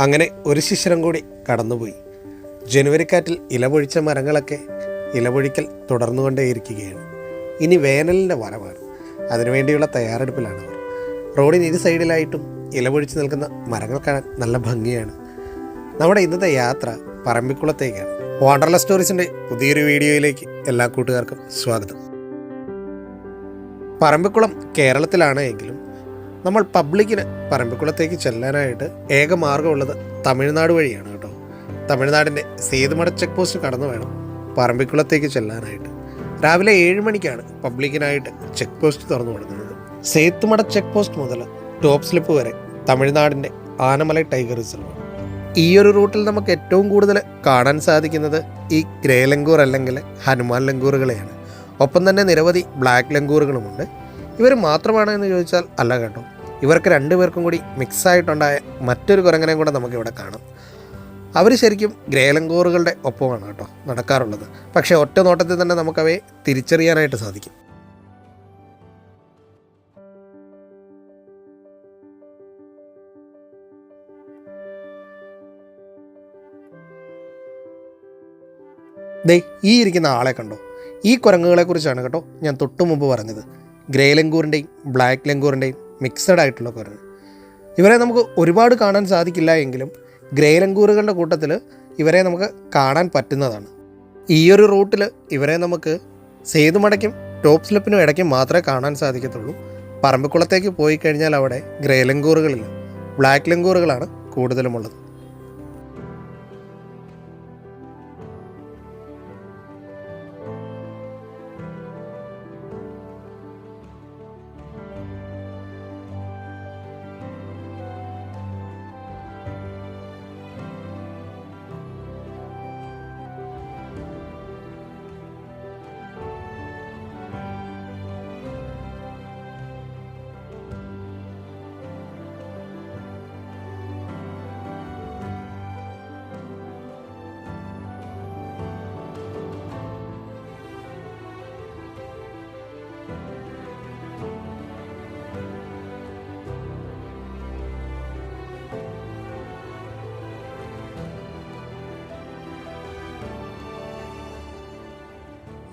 അങ്ങനെ ഒരു ശിശിരം കൂടി കടന്നുപോയി. ജനുവരിക്കാറ്റിൽ ഇലപൊഴിച്ച മരങ്ങളൊക്കെ ഇലപൊഴിക്കൽ തുടർന്നുകൊണ്ടേയിരിക്കുകയാണ്. ഇനി വേനലിന്റെ വരവാണ് അതിനുവേണ്ടിയുള്ള തയ്യാറെടുപ്പിലാണ് അവർ. റോഡിന് ഇരു സൈഡിലായിട്ടും ഇലപൊഴിച്ച് നിൽക്കുന്ന മരങ്ങൾ കാണാൻ നല്ല ഭംഗിയാണ്. നമ്മുടെ ഇന്നത്തെ യാത്ര പറമ്പിക്കുളത്തേക്കാണ്. വാണ്ടർല സ്റ്റോറീസിന്റെ പുതിയൊരു വീഡിയോയിലേക്ക് എല്ലാ കൂട്ടുകാർക്കും സ്വാഗതം. പറമ്പിക്കുളം കേരളത്തിലാണ് എങ്കിലും നമ്മൾ പബ്ലിക്കിന് പറമ്പിക്കുളത്തേക്ക് ചെല്ലാനായിട്ട് ഏക മാർഗമുള്ളത് തമിഴ്നാട് വഴിയാണ് കേട്ടോ. തമിഴ്നാടിന്റെ സേതുമട ചെക്ക് പോസ്റ്റ് കടന്നു വേണം പറമ്പിക്കുളത്തേക്ക് ചെല്ലാനായിട്ട്. രാവിലെ ഏഴ് മണിക്കാണ് പബ്ലിക്കിനായിട്ട് ചെക്ക് പോസ്റ്റ് തുറന്നു കൊടുക്കുന്നത്. സേത്തുമട ചെക്ക് പോസ്റ്റ് മുതൽ ടോപ്പ് സ്ലിപ്പ് വരെ തമിഴ്നാടിന്റെ ആനമല ടൈഗർ റിസർവ് ഈ ഒരു റൂട്ടിൽ നമുക്ക് ഏറ്റവും കൂടുതൽ കാണാൻ സാധിക്കുന്നത് ഈ ഗ്രേ ലങ്കൂർ അല്ലെങ്കിൽ ഹനുമാൻ ലങ്കൂറുകളെയാണ് ഒപ്പം തന്നെ നിരവധി ബ്ലാക്ക് ലങ്കൂറുകളുമുണ്ട് ഇവർ മാത്രമാണോ എന്ന് ചോദിച്ചാൽ അല്ല കേട്ടോ. ഇവർക്ക് രണ്ടുപേർക്കും കൂടി മിക്സായിട്ടുണ്ടായ മറ്റൊരു കുരങ്ങനെയും കൂടെ നമുക്കിവിടെ കാണാം. അവർ ശരിക്കും ഗ്രേലങ്കോറുകളുടെ ഒപ്പമാണ് കേട്ടോ നടക്കാറുള്ളത്. പക്ഷേ ഒറ്റ നോട്ടത്തിൽ തന്നെ നമുക്കവയെ തിരിച്ചറിയാനായിട്ട് സാധിക്കും. ദേ ഈ ഇരിക്കുന്ന ആളെ കണ്ടോ? ഈ കുരങ്ങുകളെ കുറിച്ചാണ് കേട്ടോ ഞാൻ തൊട്ടു മുമ്പ് പറഞ്ഞത്. ഗ്രേ ലങ്കൂറിന്റെയും ബ്ലാക്ക് ലങ്കൂറിന്റെയും മിക്സഡ് ആയിട്ടുള്ള കുരങ്ങ് ഇവരെ നമുക്ക് ഒരുപാട് കാണാൻ സാധിക്കില്ല എങ്കിലും ഗ്രേ ലങ്കൂറുകളുടെ കൂട്ടത്തിൽ ഇവരെ നമുക്ക് കാണാൻ പറ്റുന്നതാണ്. ഈ ഒരു റൂട്ടിൽ ഇവരെ നമുക്ക് സേതുമടയ്ക്കും ടോപ്പ് സ്ലിപ്പിനും ഇടയ്ക്കും മാത്രമേ കാണാൻ സാധിക്കത്തുള്ളൂ. പറമ്പിക്കുളത്തേക്ക് പോയി കഴിഞ്ഞാൽ അവിടെ ഗ്രേ ലങ്കൂറുകളില്ല. ബ്ലാക്ക് ലങ്കൂറുകളാണ് കൂടുതലുമുള്ളത്.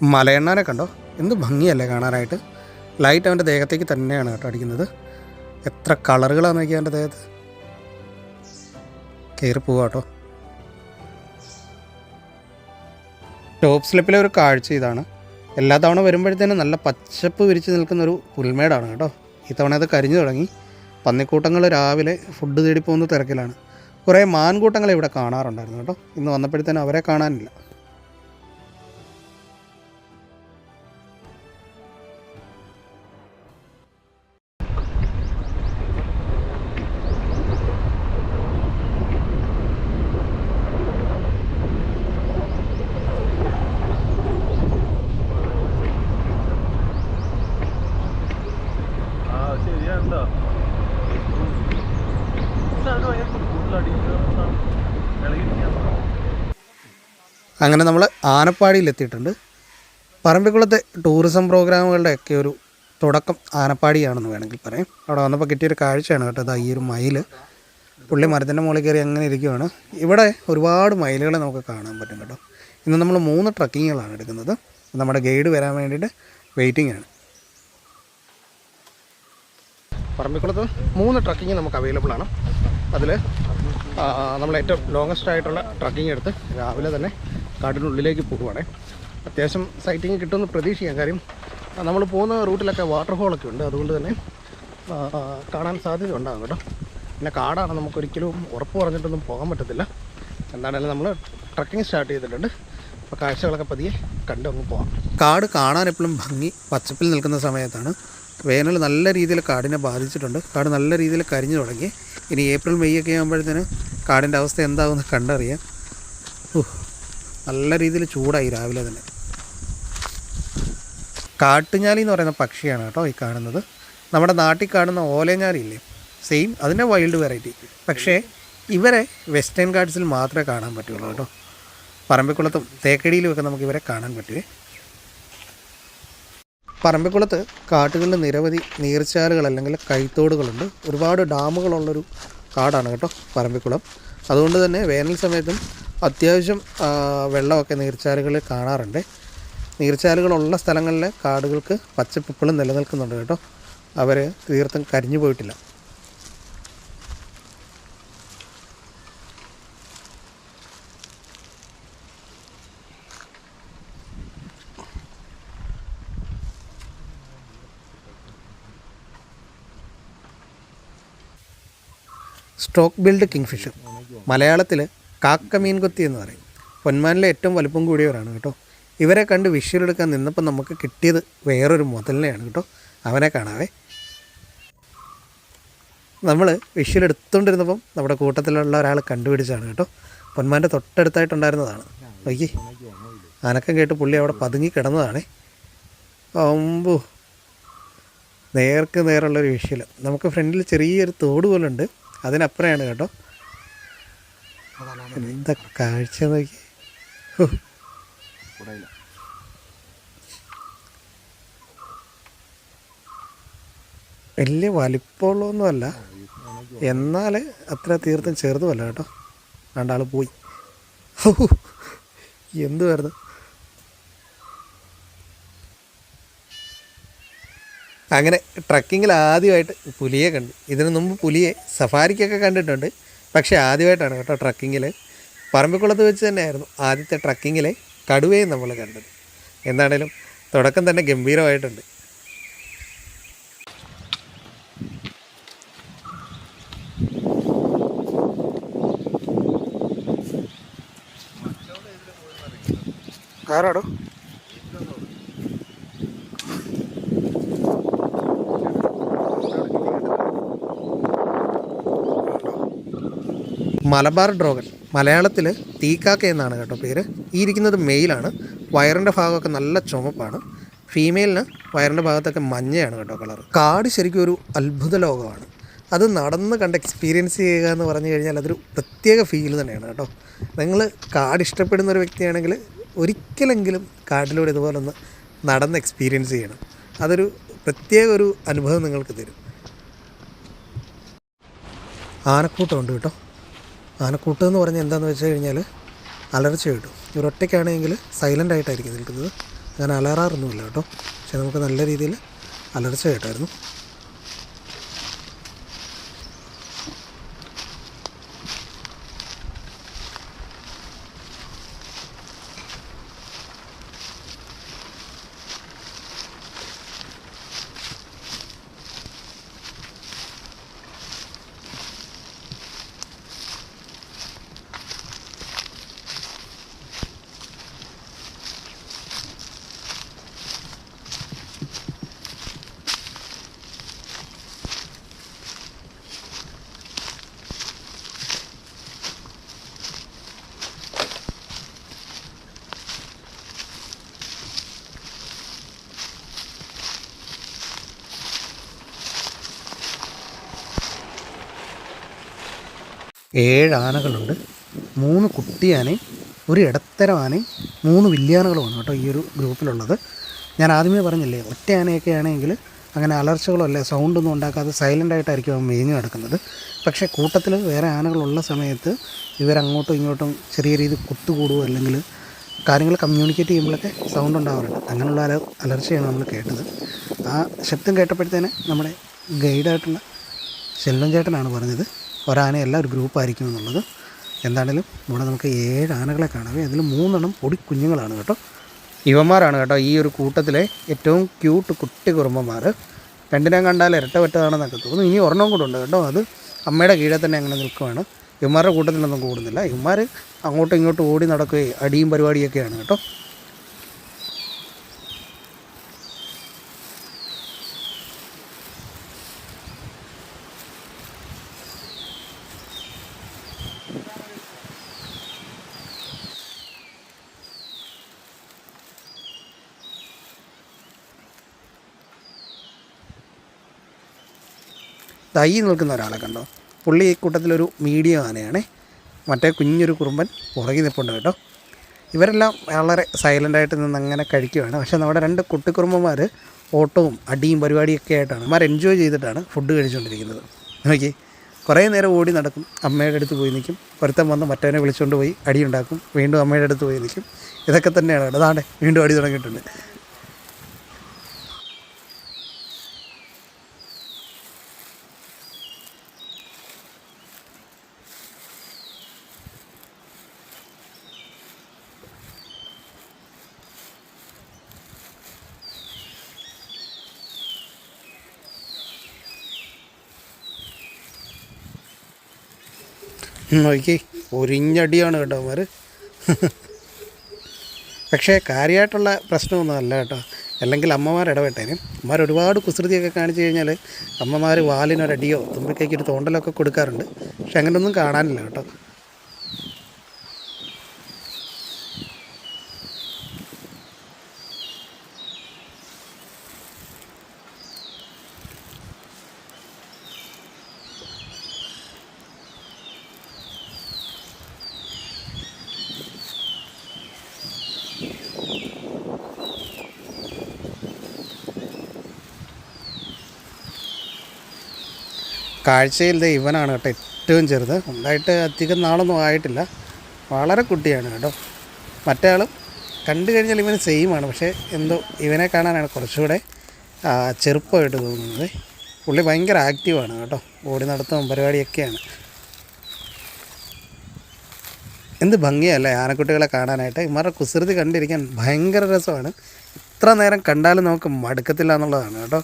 മലയണ്ണാനെ കണ്ടോ? എന്ത് ഭംഗിയല്ലേ കാണാനായിട്ട്. ലൈറ്റ് അവന്റെ ദേഹത്തേക്ക് തന്നെയാണ് കേട്ടോ അടിക്കുന്നത്. എത്ര കളറുകളാണ് നോക്കിയാൽ അവന്റെ ദേഹത്ത്. കയറി പോവാ കേട്ടോ. ടോപ്പ് സ്ലിപ്പിലെ ഒരു കാഴ്ച ഇതാണ്. എല്ലാ തവണ വരുമ്പോഴത്തേനും നല്ല പച്ചപ്പ് വിരിച്ച് നിൽക്കുന്ന ഒരു പുൽമേടാണ് കേട്ടോ. ഈ തവണ അത് കരിഞ്ഞു തുടങ്ങി. പന്നിക്കൂട്ടങ്ങൾ രാവിലെ ഫുഡ് തേടി പോകുന്ന തിരക്കിലാണ്. കുറേ മാൻകൂട്ടങ്ങളെ ഇവിടെ കാണാറുണ്ടായിരുന്നു കേട്ടോ. ഇന്ന് വന്നപ്പോഴത്തേനും അവരെ കാണാനില്ല. ശരിയാണ്ടോ അങ്ങനെ നമ്മൾ ആനപ്പാടിയിലെത്തിയിട്ടുണ്ട് പറമ്പിക്കുളത്തെ ടൂറിസം പ്രോഗ്രാമുകളുടെ ഒക്കെ ഒരു തുടക്കം ആനപ്പാടിയാണെന്ന് വേണമെങ്കിൽ പറയാം. അവിടെ വന്നപ്പോൾ കിട്ടിയൊരു കാഴ്ചയാണ് കേട്ടോ. അത് ഈ ഒരു മയിൽ പുള്ളി മരത്തിന്റെ മുകളിൽ കയറി അങ്ങനെ ഇരിക്കുവാണ്. ഇവിടെ ഒരുപാട് മയിലുകളെ നമുക്ക് കാണാൻ പറ്റും കേട്ടോ. ഇന്ന് നമ്മൾ മൂന്ന് ട്രക്കിങ്ങുകളാണ് എടുക്കുന്നത്. നമ്മുടെ ഗൈഡ് വരാൻ വേണ്ടിയിട്ട് വെയിറ്റിംഗ് ആണ്. പറമ്പിക്കുളത്ത് മൂന്ന് ട്രക്കിങ് നമുക്ക് അവൈലബിൾ ആണ്. അതിൽ നമ്മൾ ഏറ്റവും ലോങ്ങസ്റ്റ് ആയിട്ടുള്ള ട്രക്കിങ് എടുത്ത് രാവിലെ തന്നെ കാട്ടിനുള്ളിലേക്ക് പോവുകയാണേ. അത്യാവശ്യം സൈറ്റിങ് കിട്ടുമെന്ന് പ്രതീക്ഷിക്കാം. കാര്യം നമ്മൾ പോകുന്ന റൂട്ടിലൊക്കെ വാട്ടർ ഹോളൊക്കെ ഉണ്ട്. അതുകൊണ്ട് തന്നെ കാണാൻ സാധ്യത ഉണ്ടാകും കേട്ടോ. പിന്നെ കാടാണ് നമുക്കൊരിക്കലും ഉറപ്പ് പറഞ്ഞിട്ടൊന്നും പോകാൻ പറ്റത്തില്ല. എന്താണെങ്കിലും നമ്മൾ ട്രക്കിങ് സ്റ്റാർട്ട് ചെയ്തിട്ടുണ്ട്. അപ്പോൾ കാഴ്ചകളൊക്കെ പതിയെ കണ്ടു അങ്ങ് പോകാം കാട് കാണാൻ എപ്പോഴും ഭംഗി പച്ചപ്പിൽ നിൽക്കുന്ന സമയത്താണ്. വേനൽ നല്ല രീതിയിൽ കാടിനെ ബാധിച്ചിട്ടുണ്ട്. കാട് നല്ല രീതിയിൽ കരിഞ്ഞു തുടങ്ങി. ഇനി ഏപ്രിൽ മെയ് ഒക്കെ ആകുമ്പോഴത്തേന് കാടിന്റെ അവസ്ഥ എന്താകുമെന്ന് കണ്ടറിയാം. നല്ല രീതിയിൽ ചൂടായി രാവിലെ തന്നെ. കാട്ടുഞ്ഞാലി എന്ന് പറയുന്ന പക്ഷിയാണ് കേട്ടോ ഈ കാണുന്നത്. നമ്മുടെ നാട്ടിൽ കാണുന്ന ഓലഞ്ഞാലി ഇല്ലേ സെയിം അതിന്റെ വൈൽഡ് വെറൈറ്റി. പക്ഷേ ഇവരെ വെസ്റ്റേൺ ഗാർഡ്സിൽ മാത്രമേ കാണാൻ പറ്റുള്ളൂ കേട്ടോ. പറമ്പിക്കുളത്തും തേക്കടിയിലും ഒക്കെ നമുക്ക് ഇവരെ കാണാൻ പറ്റുമേ പറമ്പിക്കുളത്ത് കാട്ടുകളിൽ നിരവധി നീർച്ചാലുകൾ അല്ലെങ്കിൽ കൈത്തോടുകളുണ്ട്. ഒരുപാട് ഡാമുകളുള്ളൊരു കാടാണ് കേട്ടോ പറമ്പിക്കുളം. അതുകൊണ്ട് തന്നെ വേനൽ സമയത്തും അത്യാവശ്യം വെള്ളമൊക്കെ നീർച്ചാലുകളിൽ കാണാറുണ്ട്. നീർച്ചാലുകളുള്ള സ്ഥലങ്ങളിലെ കാടുകൾക്ക് പച്ചപ്പിപ്പളും നിലനിൽക്കുന്നുണ്ട് കേട്ടോ. അവർ തീർത്തും കരിഞ്ഞു പോയിട്ടില്ല. സ്റ്റോക്ക് ബിൽഡ് കിങ്ഫിഷർ മലയാളത്തിൽ കാക്ക മീൻ കൊത്തി എന്ന് പറയും. പൊന്മാനിലെ ഏറ്റവും വലുപ്പം കൂടിയവരാണ് കേട്ടോ. ഇവരെ കണ്ട് വിഷ്വലെടുക്കാൻ നിന്നപ്പോൾ നമുക്ക് കിട്ടിയത് വേറൊരു മുതലിനെയാണ് കേട്ടോ. അവനെ കാണാവേ. നമ്മൾ വിഷ്വൽ എടുത്തുകൊണ്ടിരുന്നപ്പം നമ്മുടെ കൂട്ടത്തിലുള്ള ഒരാൾ കണ്ടുപിടിച്ചാണ് കേട്ടോ. പൊന്മാന്റെ തൊട്ടടുത്തായിട്ടുണ്ടായിരുന്നതാണ്. നോക്കി അനക്കം കേട്ട് പുള്ളി അവിടെ പതുങ്ങി കിടന്നതാണേ. അമ്പു. നേർക്ക് നേരുള്ളൊരു വിഷ്വൽ നമുക്ക് ഫ്രണ്ടിൽ ചെറിയൊരു തോട് പോലുണ്ട്. അതിനപ്പുറമാണ് കേട്ടോ. എന്താ കാഴ്ച നോക്കി. വലിയ വലിപ്പമുള്ളതൊന്നുമല്ല എന്നാൽ അത്ര തീർത്തും ചെറുതുമല്ല കേട്ടോ. രണ്ടാൾ പോയി. ഹോ. അങ്ങനെ ട്രക്കിങ്ങിൽ ആദ്യമായിട്ട് പുലിയെ കണ്ടു. ഇതിനു മുമ്പ് പുലിയെ സഫാരിക്കൊക്കെ കണ്ടിട്ടുണ്ട്. പക്ഷേ ആദ്യമായിട്ടാണ് കേട്ടോ ട്രക്കിങ്ങിൽ. പറമ്പിക്കുളത്ത് വെച്ച് തന്നെയായിരുന്നു ആദ്യത്തെ ട്രക്കിങ്ങിലെ കടുവയും നമ്മൾ കണ്ടത്. എന്താണേലും തുടക്കം തന്നെ ഗംഭീരമായിട്ടുണ്ട്. ആരാടോ മലബാർ ഡ്രോഗൻ മലയാളത്തിൽ തീക്കാക്ക എന്നാണ് കേട്ടോ പേര്. ഈ ഇരിക്കുന്നത് മെയിലാണ്. വയറിന്റെ ഭാഗമൊക്കെ നല്ല ചുമപ്പാണ്. ഫീമെയിലിന് വയറിന്റെ ഭാഗത്തൊക്കെ മഞ്ഞയാണ് കേട്ടോ കളർ കാട് ശരിക്കും ഒരു അത്ഭുത ലോകമാണ്. അത് നടന്ന് കണ്ട് എക്സ്പീരിയൻസ് ചെയ്യുക എന്ന് പറഞ്ഞു കഴിഞ്ഞാൽ അതൊരു പ്രത്യേക ഫീൽ തന്നെയാണ് കേട്ടോ. നിങ്ങൾ കാട് ഇഷ്ടപ്പെടുന്ന ഒരു വ്യക്തിയാണെങ്കിൽ ഒരിക്കലെങ്കിലും കാട്ടിലൂടെ ഇതുപോലെ ഒന്ന് നടന്ന് എക്സ്പീരിയൻസ് ചെയ്യണം. അതൊരു പ്രത്യേക ഒരു അനുഭവം നിങ്ങൾക്ക് തരും. ആനക്കൂട്ടമുണ്ട് കേട്ടോ. ആനക്കൂട്ടം എന്ന് പറഞ്ഞാൽ എന്താണെന്ന് വെച്ച് കഴിഞ്ഞാൽ അലർച്ച കിട്ടും. ഇവരൊറ്റയ്ക്കാണെങ്കിൽ സൈലന്റ് ആയിട്ടായിരിക്കും നിൽക്കുന്നത്. അങ്ങനെ അലറാറൊന്നുമില്ല കേട്ടോ. പക്ഷെ നമുക്ക് നല്ല രീതിയിൽ അലർച്ച കേട്ടായിരുന്നു. ഏഴ് ആനകളുണ്ട് മൂന്ന് കുട്ടി ആനയും ഒരു ഇടത്തരം ആനയും മൂന്ന് വലിയാനകളുമാണ് കേട്ടോ ഈ ഒരു ഗ്രൂപ്പിലുള്ളത്. ഞാൻ ആദ്യമേ പറഞ്ഞില്ലേ ഒറ്റ ആനയൊക്കെ ആണെങ്കിൽ അങ്ങനെ അലർച്ചകളോ അല്ലെ സൗണ്ടൊന്നും ഉണ്ടാക്കാതെ സൈലന്റായിട്ടായിരിക്കും അവൻ മേഞ്ഞു കിടക്കുന്നത്. പക്ഷേ കൂട്ടത്തിൽ വേറെ ആനകളുള്ള സമയത്ത് ഇവരങ്ങോട്ടും ഇങ്ങോട്ടും ചെറിയ രീതിയിൽ കുത്തുകൂടുകയോ അല്ലെങ്കിൽ കാര്യങ്ങൾ കമ്മ്യൂണിക്കേറ്റ് ചെയ്യുമ്പോഴൊക്കെ സൗണ്ട് ഉണ്ടാവാറുണ്ട്. അങ്ങനെയുള്ള അല അലർച്ചയാണ് നമ്മൾ കേട്ടത്. ആ ശബ്ദം കേട്ടപ്പോഴത്തേനെ നമ്മുടെ ഗൈഡായിട്ടുള്ള ശെല്ലൻ ചേട്ടനാണ് പറഞ്ഞത്. ഒരാനയല്ല ഒരു ഗ്രൂപ്പായിരിക്കും എന്നുള്ളത്. എന്താണേലും ഇവിടെ നമുക്ക് ഏഴ് ആനകളെ കാണാവേ. അതിൽ മൂന്നെണ്ണം പൊടി കുഞ്ഞുങ്ങളാണ് കേട്ടോ. ഇവന്മാരാണ് കേട്ടോ ഈ ഒരു കൂട്ടത്തിലെ ഏറ്റവും ക്യൂട്ട് കുട്ടി കുറുമ്പന്മാർ രണ്ടിനെ കണ്ടാൽ ഇരട്ട വെട്ടതാണെന്നൊക്കെ തോന്നുന്നു. ഇനി ഒരെണ്ണം കൂടെ ഉണ്ട് കേട്ടോ. അത് അമ്മയുടെ കീഴെ തന്നെ അങ്ങനെ നിൽക്കുവാണ്. ഇവന്മാരുടെ കൂട്ടത്തിലൊന്നും കൂടുന്നില്ല. ഇവന്മാർ അങ്ങോട്ടും ഇങ്ങോട്ടും ഓടി നടക്കുകയും അടിയും പരിപാടിയൊക്കെയാണ് കേട്ടോ. തൈ നിൽക്കുന്ന ഒരാളെ കണ്ടോ? പുള്ളി ഈ കൂട്ടത്തിലൊരു മീഡിയം ആനയാണേ. മറ്റേ കുഞ്ഞൊരു കുറുമ്പൻ പുറകിൽ നിൽപ്പുണ്ട് കേട്ടോ. ഇവരെല്ലാം വളരെ സൈലന്റായിട്ട് നിന്ന് അങ്ങനെ കഴിക്കുകയാണ് പക്ഷേ നമ്മുടെ രണ്ട് കുട്ടിക്കുറുമ്പന്മാർ ഓട്ടവും അടിയും പരിപാടിയൊക്കെ ആയിട്ടാണ് മാർ എൻജോയ് ചെയ്തിട്ടാണ് ഫുഡ് കഴിച്ചുകൊണ്ടിരിക്കുന്നത്. നോക്കി കുറേ നേരം ഓടി നടക്കും. അമ്മയുടെ അടുത്ത് പോയി നിൽക്കും. ഒരുത്തൻ വന്ന് മറ്റവനെ വിളിച്ചുകൊണ്ട് പോയി അടിയുണ്ടാക്കും വീണ്ടും അമ്മയുടെ അടുത്ത് പോയി നിൽക്കും. ഇതൊക്കെ തന്നെയാണ് അതാണ് വീണ്ടും അടി തുടങ്ങിയിട്ടുണ്ട്. നോക്കി ഒരിഞ്ഞടിയാണ് കേട്ടോ അവർ പക്ഷേ കാര്യമായിട്ടുള്ള പ്രശ്നമൊന്നും അല്ല കേട്ടോ. അല്ലെങ്കിൽ അമ്മമാർ ഇടപെട്ടേനും അമ്മമാർ ഒരുപാട് കുസൃതിയൊക്കെ കാണിച്ചു കഴിഞ്ഞാൽ അമ്മമാർ വാലിനൊരടിയോ തുമ്പിക്കൈക്കൊരു തോണ്ടലൊക്കെ കൊടുക്കാറുണ്ട്. പക്ഷെ അങ്ങനെയൊന്നും കാണാനില്ല കേട്ടോ. കാഴ്ചയിൽ ഇവനാണ് കേട്ടോ ഏറ്റവും ചെറുത്. ഉണ്ടായിട്ട് അധികം നാളൊന്നും ആയിട്ടില്ല. വളരെ കുട്ടിയാണ് കേട്ടോ. മറ്റേ ആളും കണ്ടു കഴിഞ്ഞാൽ ഇവന് സെയിമാണ് പക്ഷേ എന്തോ ഇവനെ കാണാനാണ് കുറച്ചുകൂടെ ചെറുപ്പമായിട്ട് തോന്നുന്നത്. പുള്ളി ഭയങ്കര ആക്റ്റീവാണ് കേട്ടോ. ഓടി നടത്തവും പരിപാടിയൊക്കെയാണ്. എന്ത് ഭംഗിയല്ലേ ആനക്കുട്ടികളെ കാണാനായിട്ട്. ഇമാരുടെ കുസൃതി കണ്ടിരിക്കാൻ ഭയങ്കര രസമാണ്. ഇത്ര നേരം കണ്ടാലും നമുക്ക് മടുക്കത്തില്ല എന്നുള്ളതാണ് കേട്ടോ.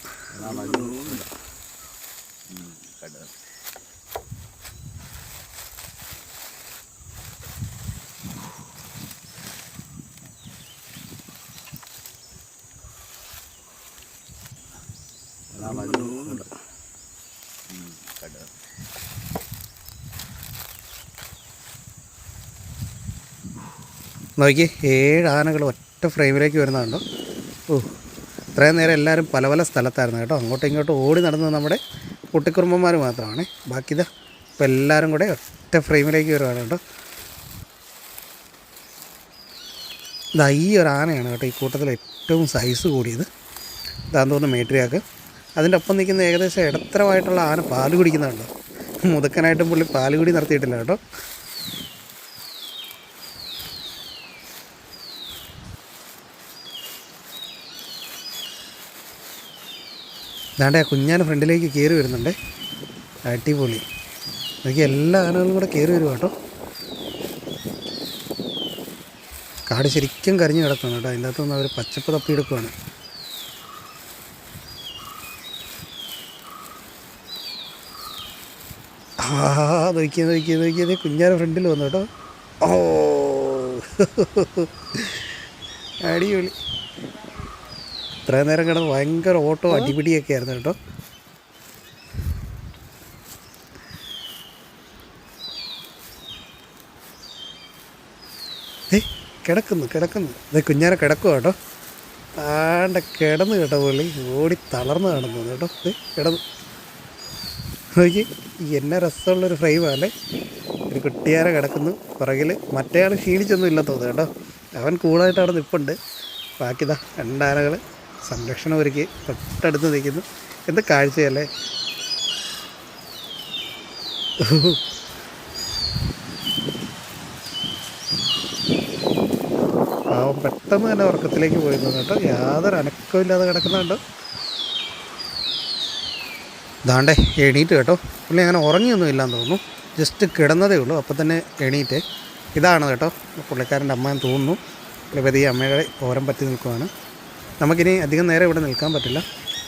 നോക്കി ഏഴ് ആനകൾ ഒറ്റ ഫ്രെയിമിലേക്ക് വരുന്നതുണ്ടോ ഓ ഇത്രയും നേരം എല്ലാവരും പല പല സ്ഥലത്തായിരുന്നു കേട്ടോ. അങ്ങോട്ടും ഇങ്ങോട്ടും ഓടി നടന്നത് നമ്മുടെ കുട്ടിക്കുറുമ്പന്മാർ മാത്രമാണ്. ബാക്കി ഇതാ ഇപ്പം എല്ലാവരും കൂടെ ഒറ്റ ഫ്രെയിമിലേക്ക് വരുവാണ് കേട്ടോ. ഇതാ ഈ ഒരു ആനയാണ് കേട്ടോ ഈ കൂട്ടത്തിൽ ഏറ്റവും സൈസ് കൂടിയത്. ഇതാന്ന് തോന്നുന്നു മേട്രിയാക്ക് അതിന്റെ ഒപ്പം നിൽക്കുന്ന ഏകദേശം ഇടത്തരമായിട്ടുള്ള ആന പാൽ കുടിക്കുന്നുണ്ടോ. മുതുക്കനായിട്ടും പുള്ളി പാൽ കുടി നടത്തിയിട്ടില്ല കേട്ടോ. ദാണ്ടെ ആ കുഞ്ഞാൻ ഫ്രണ്ടിലേക്ക് കയറി വരുന്നുണ്ട്. അടിപൊളി. എനിക്ക് എല്ലാ ആനകളും കൂടെ കയറി വരും കേട്ടോ. കാട് ശരിക്കും കരിഞ്ഞു കിടക്കുന്നു കേട്ടോ. അതിന്റെ അകത്തുനിന്ന് അവർ പച്ചപ്പ് തപ്പിയെടുക്കുവാണ്. ആ നോക്കിയത് നോക്കിയത് നോക്കിയത് കുഞ്ഞാൻ ഫ്രണ്ടിൽ വന്നു കേട്ടോ. ഓ. അടിപൊളി. ഇത്രയും നേരം കിടന്ന് ഭയങ്കര ഓട്ടോ അടിപിടിയൊക്കെ ആയിരുന്നു കേട്ടോ. ഏയ് കിടക്കുന്നു കിടക്കുന്നു. ഇതേ കുഞ്ഞാനെ കിടക്കുക കേട്ടോ. ആണ്ട കിടന്ന് കേട്ടോ പുള്ളി. ഓടി തളർന്ന് കിടന്നു കേട്ടോ. ഏ കിടന്നു. നോക്കി എന്നെ രസമുള്ളൊരു ഫ്രെയിമാണല്ലേ ഒരു കുട്ടിയാരെ കിടക്കുന്നു പുറകിൽ മറ്റേ ആൾ ക്ഷീണിച്ചൊന്നും ഇല്ല തോന്നുന്നു കേട്ടോ. അവൻ കൂളായിട്ട് അവിടെ നിൽപ്പുണ്ട് ബാക്കിതാ രണ്ടാനകൾ സംരക്ഷണം ഒരുക്കി തൊട്ടടുത്ത് നിൽക്കുന്നു. എന്ത് കാഴ്ചയല്ലേ? പാവം പെട്ടെന്ന് തന്നെ ഉറക്കത്തിലേക്ക് പോയിരുന്നു കേട്ടോ. യാതൊരു അനക്കവും ഇല്ലാതെ കിടക്കുന്നുണ്ട്. ദാണ്ടേ എണീറ്റ് കേട്ടോ. പുള്ളി അങ്ങനെ ഉറങ്ങിയൊന്നും ഇല്ലാന്ന് തോന്നുന്നു. ജസ്റ്റ് കിടന്നതേ ഉള്ളൂ. അപ്പോൾ തന്നെ എണീറ്റ്. ഇതാണ് കേട്ടോ. പുള്ളിക്കാരന്റെ അമ്മ തോന്നുന്നു. പുള്ളി പതിയെ അമ്മയുടെ ഓരം പറ്റി നിൽക്കുവാണ്. നമുക്കിനി അധികം നേരം ഇവിടെ നിൽക്കാൻ പറ്റില്ല.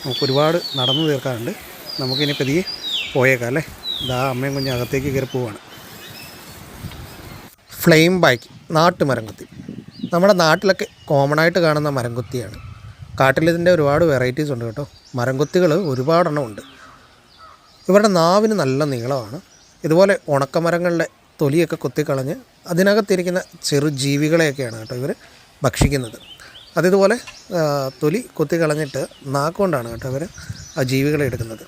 നമുക്ക് ഒരുപാട് നടന്നു തീർക്കാറുണ്ട് നമുക്കിനി പതിയെ പോയേക്കാം അല്ലേ? ഇതാ അമ്മയും കുഞ്ഞും അകത്തേക്ക് കയറി പോവാണ്. ഫ്ലെയിം ബൈക്ക് നാട്ടുമരംകുത്തി നമ്മുടെ നാട്ടിലൊക്കെ കോമൺ ആയിട്ട് കാണുന്ന മരംകുത്തിയാണ്. കാട്ടിലിതിന്റെ ഒരുപാട് വെറൈറ്റീസ് ഉണ്ട് കേട്ടോ. മരംകുത്തികൾ ഒരുപാടെണ്ണം ഉണ്ട്. ഇവരുടെ നാവിന് നല്ല നീളമാണ്. ഇതുപോലെ ഉണക്കമരങ്ങളുടെ തൊലിയൊക്കെ കുത്തിക്കളഞ്ഞ് അതിനകത്തിരിക്കുന്ന ചെറു ജീവികളെയൊക്കെയാണ് കേട്ടോ ഇവർ ഭക്ഷിക്കുന്നത്. അതിതുപോലെ തൊലി തൊലി കുത്തിക്കളഞ്ഞിട്ട് നാക്കുകൊണ്ടാണ് കേട്ടോ അവർ ആ ജീവികളെ എടുക്കുന്നത്.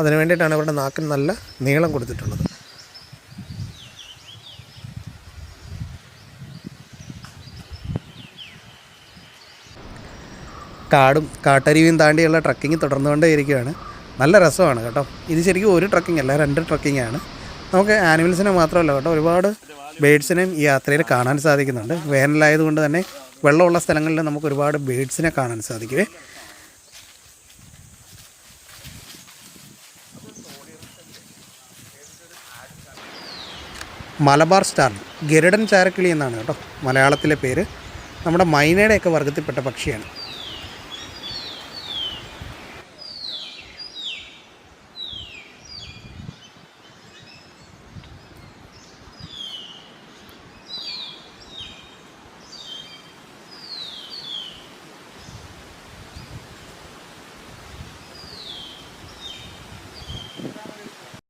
അതിന് വേണ്ടിയിട്ടാണ് അവരുടെ നാക്കിന് നല്ല നീളം കൊടുത്തിട്ടുള്ളത്. കാടും കാട്ടരുവിയും താണ്ടിയുള്ള ട്രക്കിംഗ് തുടർന്നുകൊണ്ടേയിരിക്കുകയാണ്. നല്ല രസമാണ് കേട്ടോ. ഇത് ശരിക്കും ഒരു ട്രക്കിംഗ് അല്ല രണ്ട് ട്രക്കിംഗ് ആണ്. നമുക്ക് ആനിമൽസിനെ മാത്രമല്ല കേട്ടോ ഒരുപാട് ബേഡ്സിനെയും ഈ യാത്രയിൽ കാണാൻ സാധിക്കുന്നുണ്ട്. വേനലായതുകൊണ്ട് തന്നെ വെള്ളമുള്ള സ്ഥലങ്ങളിൽ നമുക്ക് ഒരുപാട് ബേഡ്സിനെ കാണാൻ സാധിക്കുമേ മലബാർ സ്റ്റാർ ഗരുഡൻ ചാരക്കിളി എന്നാണ് കേട്ടോ മലയാളത്തിലെ പേര്. നമ്മുടെ മൈനയുടെയൊക്കെ വർഗത്തിൽപ്പെട്ട പക്ഷിയാണ്.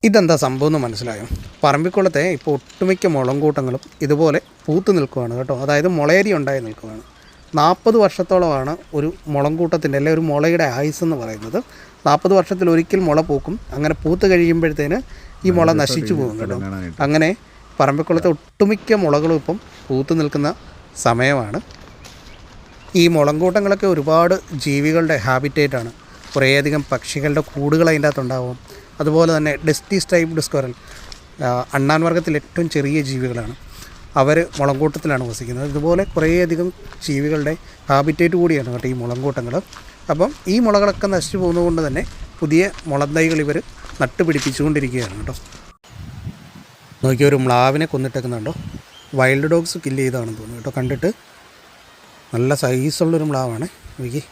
ഇതെന്താ സംഭവം എന്ന് മനസ്സിലായോ? പറമ്പിക്കുളത്തെ ഇപ്പോൾ ഒട്ടുമിക്ക മുളങ്കൂട്ടങ്ങളും ഇതുപോലെ പൂത്ത് നിൽക്കുകയാണ് കേട്ടോ. അതായത് മുളയരി ഉണ്ടായി നിൽക്കുകയാണ് നാൽപ്പത് വർഷത്തോളമാണ് ഒരു മുളങ്കൂട്ടത്തിന്റെ അല്ലെങ്കിൽ ഒരു മുളയുടെ ആയുസ് എന്ന് പറയുന്നത്. നാൽപ്പത് വർഷത്തിൽ ഒരിക്കൽ മുള പൂക്കും. അങ്ങനെ പൂത്ത് കഴിയുമ്പോഴത്തേന് ഈ മുള നശിച്ചു പോകും കേട്ടോ. അങ്ങനെ പറമ്പിക്കുളത്തെ ഒട്ടുമിക്ക മുളകളും ഇപ്പം പൂത്ത് നിൽക്കുന്ന സമയമാണ്. ഈ മുളങ്കൂട്ടങ്ങളൊക്കെ ഒരുപാട് ജീവികളുടെ ഹാബിറ്റേറ്റാണ് കുറേയധികം പക്ഷികളുടെ കൂടുകൾ അതിന്റെ അകത്തുണ്ടാവും. അതുപോലെ തന്നെ ഡെസ്റ്റി ടൈപ്പ് സ്ക്വറൽ അണ്ണാൻ വർഗത്തിൽ ഏറ്റവും ചെറിയ ജീവികളാണ്. അവർ മുളങ്കൂട്ടത്തിലാണ് വസിക്കുന്നത്. ഇതുപോലെ കുറേയധികം ജീവികളുടെ ഹാബിറ്റേറ്റ് കൂടിയാണ് കേട്ടോ ഈ മുളങ്കൂട്ടങ്ങൾ അപ്പം ഈ മുളകളൊക്കെ നശിച്ചു പോകുന്നതുകൊണ്ട് തന്നെ പുതിയ മുളന്തൈകൾ ഇവർ നട്ടുപിടിപ്പിച്ചുകൊണ്ടിരിക്കുകയാണ് കേട്ടോ. നോക്കിയ ഒരു മ്ലാവിനെ കൊന്നിട്ടേക്കുന്നുണ്ടോ വൈൽഡ് ഡോഗ്സ് കില്ല് ചെയ്താണെന്ന് തോന്നുന്നു കേട്ടോ. കണ്ടിട്ട് നല്ല സൈസുള്ളൊരു മ്ലാവാണ്. നോക്കി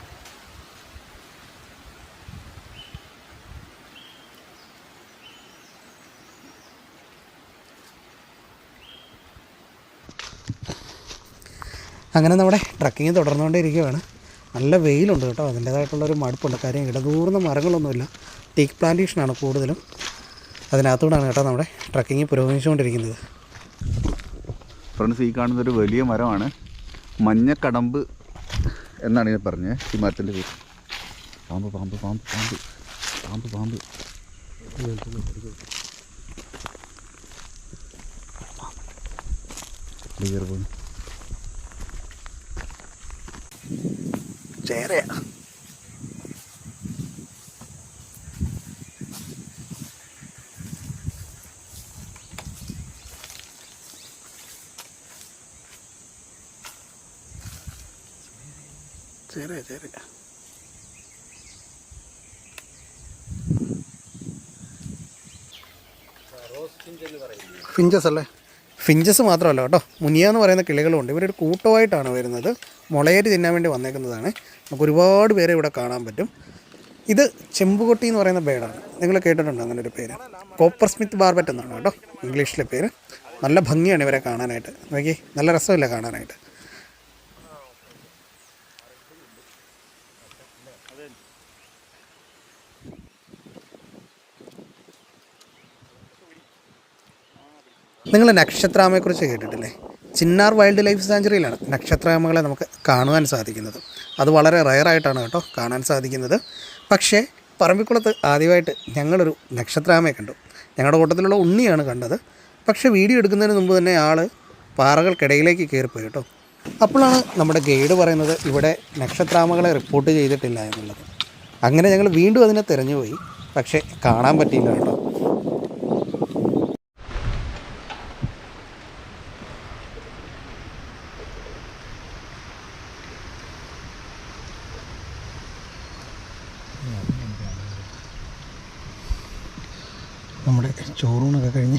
അങ്ങനെ നമ്മുടെ ട്രക്കിങ് തുടർന്നുകൊണ്ടിരിക്കുകയാണ് നല്ല വെയിലുണ്ട് കേട്ടോ. അതിന്റേതായിട്ടുള്ളൊരു മടുപ്പുണ്ട്. കാര്യം ഇടതൂർന്ന മരങ്ങളൊന്നുമില്ല. ടീക്ക് പ്ലാന്റേഷനാണ് കൂടുതലും. അതിനകത്തൂടാണ് കേട്ടോ നമ്മുടെ ട്രക്കിങ് പുരോഗമിച്ചുകൊണ്ടിരിക്കുന്നത്. ഫ്രണ്ട്സ് ഈ കാണുന്നൊരു വലിയ മരമാണ് മഞ്ഞക്കടമ്പ് എന്നാണ് ഞാൻ പറഞ്ഞത് ഈ മരത്തിന്റെ പേര്. പാമ്പ് പാമ്പ് പാമ്പ് പാമ്പ്. പാമ്പ് പാമ്പ്. ക്ലിയർ പോയി. ചേരയാ ചേര ചേര. ഫിഞ്ചസ് അല്ലേ? ഫിഞ്ചസ് മാത്രമല്ല കേട്ടോ. മുനിയ എന്ന് പറയുന്ന കിളികളുണ്ട്. ഇവരൊരു കൂട്ടമായിട്ടാണ് വരുന്നത്. മുളയേരി തിന്നാൻ വേണ്ടി വന്നേക്കുന്നതാണ്. നമുക്ക് ഒരുപാട് പേരെ ഇവിടെ കാണാൻ പറ്റും. ഇത് ചെമ്പുകൊട്ടി എന്ന് പറയുന്ന ബേഡാണ് നിങ്ങൾ കേട്ടിട്ടുണ്ടോ അങ്ങനെ ഒരു പേര്? കോപ്പർ സ്മിത്ത് ബാർബറ്റ് എന്നാണ് കേട്ടോ ഇംഗ്ലീഷിലെ പേര്. നല്ല ഭംഗിയാണ് ഇവരെ കാണാനായിട്ട്. നോക്കി നല്ല രസമില്ല കാണാനായിട്ട്. നിങ്ങൾ നക്ഷത്രാമയെക്കുറിച്ച് കേട്ടിട്ടില്ലേ? ചിന്നാർ വൈൽഡ് ലൈഫ് സാഞ്ചുറിയിലാണ് നക്ഷത്രാമകളെ നമുക്ക് കാണുവാൻ സാധിക്കുന്നത്. അത് വളരെ റയറായിട്ടാണ് കേട്ടോ കാണാൻ സാധിക്കുന്നത്. പക്ഷേ പറമ്പിക്കുളത്ത് ആദ്യമായിട്ട് ഞങ്ങളൊരു നക്ഷത്രാമയെ കണ്ടു. ഞങ്ങളുടെ കൂട്ടത്തിലുള്ള ഉണ്ണിയാണ് കണ്ടത്. പക്ഷേ വീഡിയോ എടുക്കുന്നതിന് മുമ്പ് തന്നെ ആൾ പാറകൾക്കിടയിലേക്ക് കയറിപ്പോയി കേട്ടോ. അപ്പോഴാണ് നമ്മുടെ ഗൈഡ് പറയുന്നത് ഇവിടെ നക്ഷത്രാമകളെ റിപ്പോർട്ട് ചെയ്തിട്ടില്ല എന്നുള്ളത്. അങ്ങനെ ഞങ്ങൾ വീണ്ടും അതിനെ തിരഞ്ഞുപോയി പക്ഷേ കാണാൻ പറ്റിയില്ല കേട്ടോ. നമ്മുടെ ചോറൂണൊക്കെ കഴിഞ്ഞ്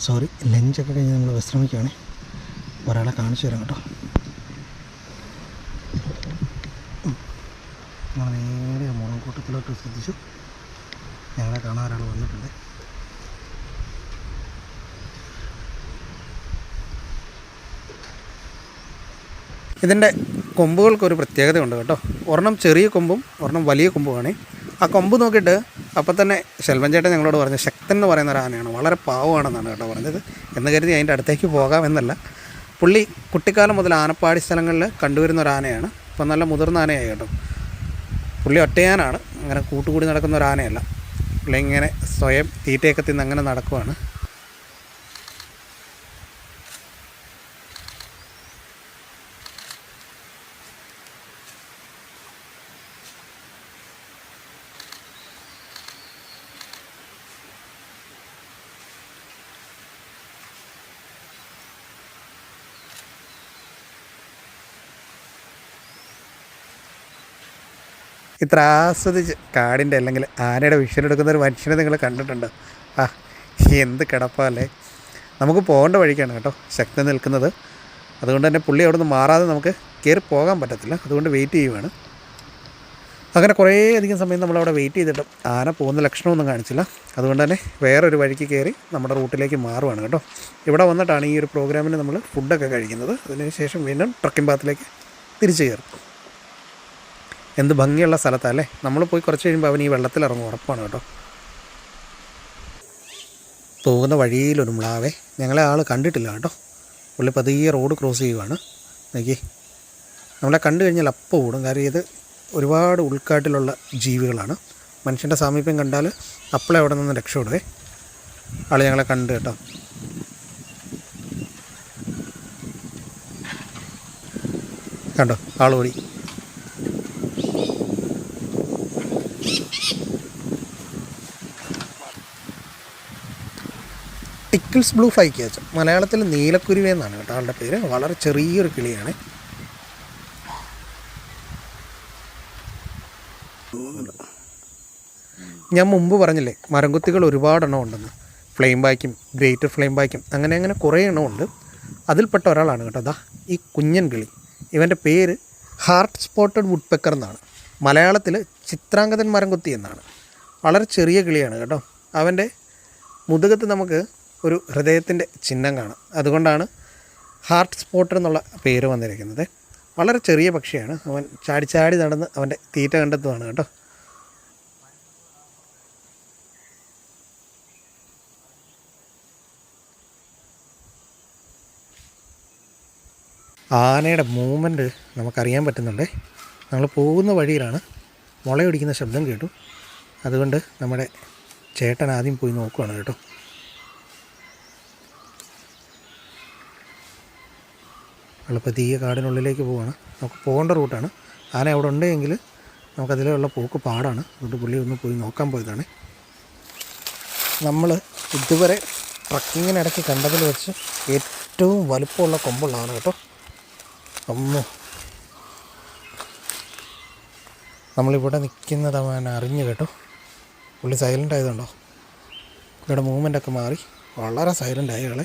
സോറി ലഞ്ചൊക്കെ കഴിഞ്ഞ് നമ്മൾ വിശ്രമിക്കുകയാണ് ഒരാളെ കാണിച്ചു തരാം കേട്ടോ. നമ്മൾ നേരെ മുളങ്കൂട്ടത്തിലോട്ട് ശ്രദ്ധിച്ചു. ഞങ്ങളെ കാണാൻ ഒരാൾ വന്നിട്ടുണ്ട്. ഇതിന്റെ കൊമ്പുകൾക്കൊരു പ്രത്യേകതയുണ്ട് കേട്ടോ. ഒരെണ്ണം ചെറിയ കൊമ്പും ഒരെണ്ണം വലിയ കൊമ്പുമാണ്. ആ കൊമ്പ് നോക്കിയിട്ട് അപ്പം തന്നെ ശെൽവൻ ചേട്ടൻ ഞങ്ങളോട് പറഞ്ഞു ശക്തൻ എന്ന് പറയുന്ന ഒരു ആനയാണ് വളരെ പാവമാണെന്നാണ് കേട്ടോ പറഞ്ഞത്. എന്ന് കരുതി അതിന്റെ അടുത്തേക്ക് പോകാമെന്നല്ല പുള്ളി കുട്ടിക്കാലം മുതൽ ആനപ്പാടി സ്ഥലങ്ങളിൽ കണ്ടുവരുന്ന ഒരു ആനയാണ്. ഇപ്പം നല്ല മുതിർന്ന ആനയായി കേട്ടോ. പുള്ളി ഒറ്റയാനാണ് അങ്ങനെ കൂട്ടുകൂടി നടക്കുന്ന ഒരു ആനയല്ല. പുള്ളി ഇങ്ങനെ സ്വയം തീറ്റയൊക്കെ തിന്ന് അങ്ങനെ നടക്കുവാണ്. ഇത്ര ആസ്വദിച്ച് കാടിന്റെ അല്ലെങ്കിൽ ആനയുടെ വിഷനെടുക്കുന്ന ഒരു മനുഷ്യനെ നിങ്ങൾ കണ്ടിട്ടുണ്ട്. ആ എന്ത് കിടപ്പല്ലേ നമുക്ക് പോകേണ്ട വഴിക്കാണ് കേട്ടോ ശക്തി നിൽക്കുന്നത്. അതുകൊണ്ട് തന്നെ പുള്ളി അവിടെ നിന്ന് മാറാതെ നമുക്ക് കയറി പോകാൻ പറ്റത്തില്ല. അതുകൊണ്ട് വെയിറ്റ് ചെയ്യുവാണ്. അങ്ങനെ കുറേ അധികം സമയം നമ്മളവിടെ വെയിറ്റ് ചെയ്തിട്ട് ആന പോകുന്ന ലക്ഷണമൊന്നും കാണിച്ചില്ല. അതുകൊണ്ട് തന്നെ വേറൊരു വഴിക്ക് കയറി നമ്മുടെ റൂട്ടിലേക്ക് മാറുവാണ് കേട്ടോ. ഇവിടെ വന്നിട്ടാണ് ഈ ഒരു പ്രോഗ്രാമിന് നമ്മൾ ഫുഡൊക്കെ കഴിക്കുന്നത്. അതിനുശേഷം വീണ്ടും ട്രക്കിംഗ് പാത്തിലേക്ക് തിരിച്ചു കയറും. എന്ത് ഭംഗിയുള്ള സ്ഥലത്താല്ലേ? നമ്മൾ പോയി കുറച്ച് കഴിയുമ്പോൾ അവൻ ഈ വെള്ളത്തിൽ വെള്ളത്തിലിറങ്ങും ഉറപ്പാണ് കേട്ടോ. പോകുന്ന വഴിയിലൊരു മ്ലാവേ ഞങ്ങളെ ആൾ കണ്ടിട്ടില്ല കേട്ടോ. പുള്ളി പതിയെ റോഡ് ക്രോസ് ചെയ്യുവാണ്. നോക്കി നമ്മളെ കണ്ടു കഴിഞ്ഞാൽ അപ്പോൾ ഓടും. കാര്യം ഇത് ഒരുപാട് ഉൾക്കാട്ടിലുള്ള ജീവികളാണ്. മനുഷ്യന്റെ സാമീപ്യം കണ്ടാൽ അപ്പളെ അവിടെ നിന്ന് രക്ഷപ്പെടുവേ. ആൾ ഞങ്ങളെ കണ്ട് കേട്ടോ. കണ്ടോ? ആൾ ഓടി. ടിക്കിൾസ് ബ്ലൂ ഫൈ വെച്ച മലയാളത്തിൽ നീലക്കുരുവി എന്നാണ് കേട്ടോ ആളുടെ പേര്. വളരെ ചെറിയൊരു കിളിയാണ്. ഞാൻ മുമ്പ് പറഞ്ഞില്ലേ മരംകുത്തികൾ ഒരുപാടെണ്ണം ഉണ്ടെന്ന്. ഫ്ലെയിം ബാക്കും ഗ്രേറ്റർ ഫ്ലെയിം ബാക്കും അങ്ങനെ അങ്ങനെ കുറേ എണ്ണം ഉണ്ട്. അതിൽപ്പെട്ട ഒരാളാണ് കേട്ടോ അതാ ഈ കുഞ്ഞൻ കിളി. ഇവന്റെ പേര് ഹാർട്ട് സ്പോട്ടഡ് വുഡ് പെക്കർ എന്നാണ്. മലയാളത്തിൽ ചിത്രാംഗതൻ മരംകുത്തി എന്നാണ്. വളരെ ചെറിയ കിളിയാണ് കേട്ടോ. അവന്റെ മുതുകത്ത് നമുക്ക് ഒരു ഹൃദയത്തിന്റെ ചിഹ്നം കാണാം. അതുകൊണ്ടാണ് ഹാർട്ട് സ്പോട്ടർ എന്നുള്ള പേര് വന്നിരിക്കുന്നത്. വളരെ ചെറിയ പക്ഷിയാണ്. അവൻ ചാടി ചാടി നടന്ന് അവന്റെ തീറ്റ കണ്ടെത്തുവാണ് കേട്ടോ. ആനയുടെ മൂവ്മെന്റ് നമുക്കറിയാൻ പറ്റുന്നുണ്ട്. നമ്മൾ പോകുന്ന വഴിയിലാണ് മുളയൊടിക്കുന്ന ശബ്ദം കേട്ടു. അതുകൊണ്ട് നമ്മുടെ ചേട്ടൻ ആദ്യം പോയി നോക്കുകയാണ് കേട്ടോ. നമ്മൾ പതിയെ കാടിനുള്ളിലേക്ക് പോവാണ്. നമുക്ക് പോകേണ്ട റൂട്ടാണ് ആന അവിടെ ഉണ്ടെങ്കിൽ നമുക്കതിലുള്ള പോക്ക് പാടാണ്. അതുകൊണ്ട് പുള്ളി ഒന്ന് പോയി നോക്കാൻ പോയതാണ്. നമ്മൾ ഇതുവരെ ട്രക്കിങ്ങിനിടയ്ക്ക് കണ്ടതിൽ വെച്ച് ഏറ്റവും വലുപ്പമുള്ള കൊമ്പുള്ളതാണ് കേട്ടോ. ഒന്ന് നമ്മളിവിടെ നിൽക്കുന്നത് അവൻ അറിഞ്ഞു കേട്ടോ. പുള്ളി സൈലന്റ് ആയതുണ്ടോ ഇവിടെ മൂവ്മെന്റൊക്കെ മാറി. വളരെ സൈലന്റ് ആയി ആളെ.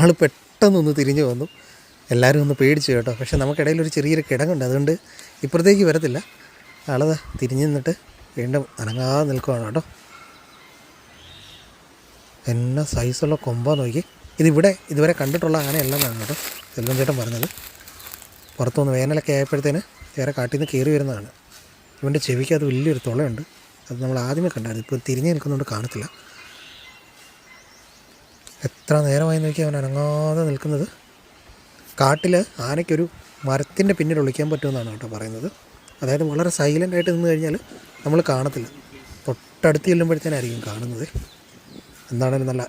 ആൾ പെട്ടെന്നൊന്ന് തിരിഞ്ഞു വന്നു. എല്ലാവരും ഒന്ന് പേടിച്ചു കേട്ടോ. പക്ഷെ നമുക്കിടയിൽ ഒരു ചെറിയൊരു കിടങ്ങുണ്ട്. അതുകൊണ്ട് ഇപ്പുറത്തേക്ക് വരത്തില്ല. ആളത് തിരിഞ്ഞു നിന്നിട്ട് വീണ്ടും അനങ്ങാതെ നിൽക്കുവാണ് കേട്ടോ. എന്നാ സൈസുള്ള കൊമ്പ നോക്കി. ഇതിവിടെ ഇതുവരെ കണ്ടിട്ടുള്ള ആനയല്ലെന്നാണ് കേട്ടോ സെൽവൻ ചേട്ടൻ പറഞ്ഞത്. പുറത്തുനിന്ന് വേനലൊക്കെ ആയപ്പോഴത്തേന് വേറെ കാട്ടിൽ നിന്ന് കയറി വരുന്നതാണ്. ഇവന്റെ ചെവിക്ക് അത് വലിയൊരു തുളയുണ്ട്. അത് നമ്മൾ ആദ്യമേ കണ്ടായിരുന്നു. ഇപ്പോൾ തിരിഞ്ഞ് നിൽക്കുന്നതുകൊണ്ട് കാണത്തില്ല. എത്ര നേരമായി നോക്കി അവൻ അനങ്ങാതെ നിൽക്കുന്നത്. കാട്ടിൽ ആനയ്ക്കൊരു മരത്തിന്റെ പിന്നിൽ ഒളിക്കാൻ പറ്റുമെന്നാണ് കേട്ടോ പറയുന്നത്. അതായത് വളരെ സൈലന്റ് ആയിട്ട് നിന്ന് കഴിഞ്ഞാൽ നമ്മൾ കാണത്തില്ല. തൊട്ടടുത്ത് ചെല്ലുമ്പോഴത്തേനായിരിക്കും കാണുന്നത്. എന്താണേലും നല്ല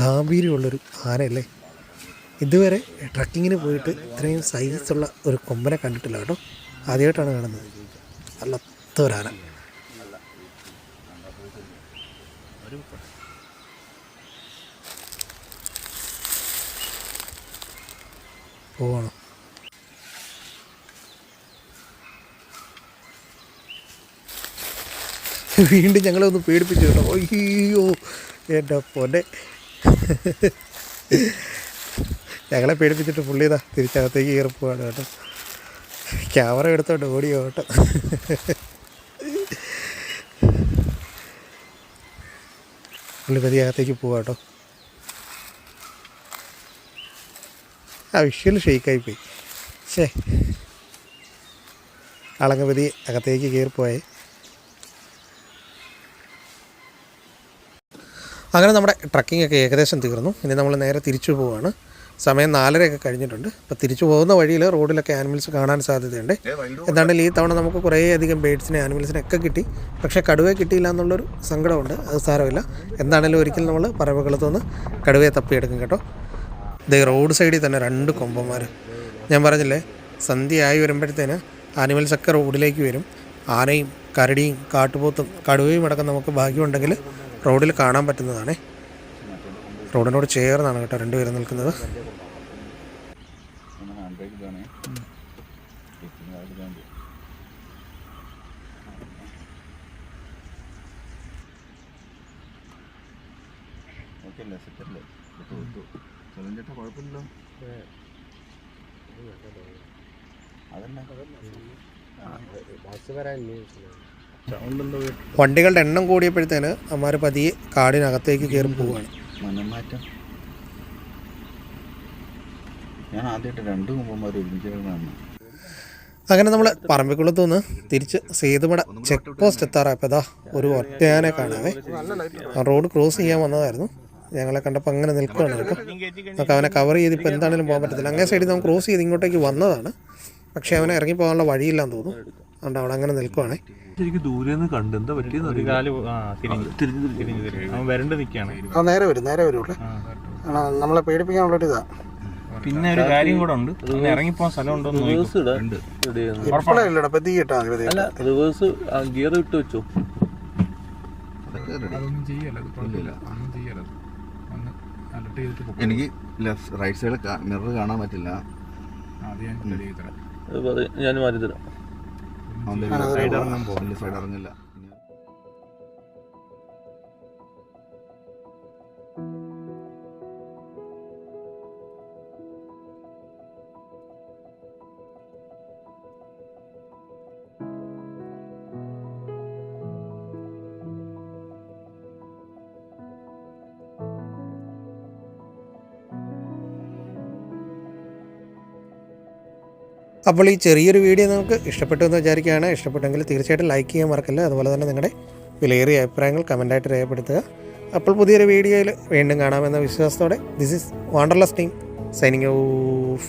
ഗാംഭീര്യമുള്ളൊരു ആനയല്ലേ? ഇതുവരെ ട്രക്കിങ്ങിന് പോയിട്ട് ഇത്രയും സൈസുള്ള ഒരു കൊമ്പനെ കണ്ടിട്ടില്ല കേട്ടോ. ആദ്യമായിട്ടാണ് കാണുന്നത്. നല്ലത്ത പോവാണോ. വീണ്ടും ഞങ്ങളെ ഒന്ന് പേടിപ്പിച്ചു കേട്ടോ. അയ്യോ എന്റെ പൊന്നെ. ഞങ്ങളെ പേടിപ്പിച്ചിട്ട് പുള്ളി ഇതാ തിരിച്ചകത്തേക്ക് കയറി പോവാണ് കേട്ടോ. ക്യാമറ എടുത്തോണ്ട് ഓടിയോ കേട്ടോ. പുള്ളി പതിയെ അകത്തേക്ക് പോവാ കേട്ടോ ആ വിഷ്വൽ ഷെയ്ക്കായിപ്പോയി ശേ ആളങ്ങ് പതി അകത്തേക്ക് കയറിപ്പോയേ. അങ്ങനെ നമ്മുടെ ട്രക്കിംഗ് ഒക്കെ ഏകദേശം തീർന്നു. ഇനി നമ്മൾ നേരെ തിരിച്ചു പോവുകയാണ് സമയം നാലരയൊക്കെ കഴിഞ്ഞിട്ടുണ്ട്. അപ്പോൾ തിരിച്ചു പോകുന്ന വഴിയിൽ റോഡിലൊക്കെ ആനിമൽസ് കാണാൻ സാധ്യതയുണ്ട്. എന്താണെങ്കിൽ ഈ തവണ നമുക്ക് കുറേയധികം ബേഡ്സിനെ ആനിമൽസിനെ ഒക്കെ കിട്ടി. പക്ഷേ കടുവ കിട്ടിയില്ല എന്നുള്ളൊരു സങ്കടമുണ്ട്. അത് സാരമില്ല. എന്താണെങ്കിലും ഒരിക്കലും നമ്മൾ പറവകളത്തുനിന്ന് കടുവയെ തപ്പിയെടുക്കും കേട്ടോ. ഇത് റോഡ് സൈഡിൽ തന്നെ രണ്ട് കൊമ്പന്മാർ ഞാൻ പറഞ്ഞില്ലേ സന്ധ്യയായി വരുമ്പോഴത്തേന് ആനിമൽസൊക്കെ റോഡിലേക്ക് വരും. ആനയും കരടിയും കാട്ടുപോത്തും കടുവയും അടക്കം നമുക്ക് ഭാഗ്യമുണ്ടെങ്കിൽ റോഡിൽ കാണാൻ പറ്റുന്നതാണേ. റോഡിനോട് ചേർന്നാണ് കേട്ടോ രണ്ടുപേരും നിൽക്കുന്നത്. വണ്ടികളുടെ എണ്ണം കൂടിയപ്പോഴത്തേന് അമ്മാർ പതിയെ കാടിനകത്തേക്ക് കയറി പോവാണ് മനംമാറ്റം. ഞാൻ ആദ്യമായിട്ട് രണ്ട് കുമ്പന്മാർ അങ്ങനെ നമ്മൾ പറമ്പിക്കുളത്ത് നിന്ന് തിരിച്ച് സേതുമട ചെക്ക് പോസ്റ്റ് എത്താറായപ്പോൾ ഇതാ ഒരു ഒറ്റയാനെ കാണാവേ. റോഡ് ക്രോസ് ചെയ്യാൻ വന്നതായിരുന്നു. ഞങ്ങളെ കണ്ടപ്പോൾ അങ്ങനെ നിൽക്കുകയാണ് കേട്ടോ. നമുക്ക് അവനെ കവർ ചെയ്ത് ഇപ്പോൾ എന്താണെങ്കിലും പോകാൻ പറ്റത്തില്ല. അങ്ങനെ സൈഡിൽ നമ്മൾ ക്രോസ് ചെയ്ത് ഇങ്ങോട്ടേക്ക് വന്നതാണ്. പക്ഷേ അവനെ ഇറങ്ങി പോകാനുള്ള വഴിയില്ലാന്ന് തോന്നുന്നു. അതുകൊണ്ട് അവിടെ അങ്ങനെ നിൽക്കുവാണേ. ശരിക്കും ദൂരെ നിന്ന് കണ്ട് എന്താ പറ്റിയെന്ന് ആ തിരിഞ്ഞു തിരിഞ്ഞു തിരിഞ്ഞു അവൻ വരണ്ട് നിൽക്കുകയാണ് ആ നേരെ വരും നേരെ വരും നമ്മളെ പേടിപ്പിക്കാനുള്ളൊരു ഇതാ. പിന്നെ ഒരു കാര്യം കൂടെ ഉണ്ട്. അവന് ഇറങ്ങിപ്പോകാൻ സ്ഥലം ഉണ്ടോ മതി അല്ല റിവേഴ്സ് ഗിയർ ഇട്ട് വെച്ചോ. എനിക്ക് ലെഫ്റ്റ് റൈറ്റ് സൈഡിൽ മിറർ കാണാൻ പറ്റില്ല. ഞാൻ മാറ്റി തരാം. സൈഡ് ഇറങ്ങാൻ പോകുന്നില്ല സൈഡ് ഇറങ്ങില്ല. അപ്പോൾ ഈ ചെറിയൊരു വീഡിയോ നമുക്ക് ഇഷ്ടപ്പെട്ടു എന്ന് വിചാരിക്കുകയാണ്. ഇഷ്ടപ്പെട്ടെങ്കിൽ തീർച്ചയായിട്ടും ലൈക്ക് ചെയ്യാൻ മറക്കല്ല. അതുപോലെ തന്നെ നിങ്ങളുടെ വിലയേറിയ അഭിപ്രായങ്ങൾ കമന്റായിട്ട് രേഖപ്പെടുത്തുക. അപ്പോൾ പുതിയൊരു വീഡിയോയിൽ വീണ്ടും കാണാമെന്ന വിശ്വാസത്തോടെ this is wanderless team signing off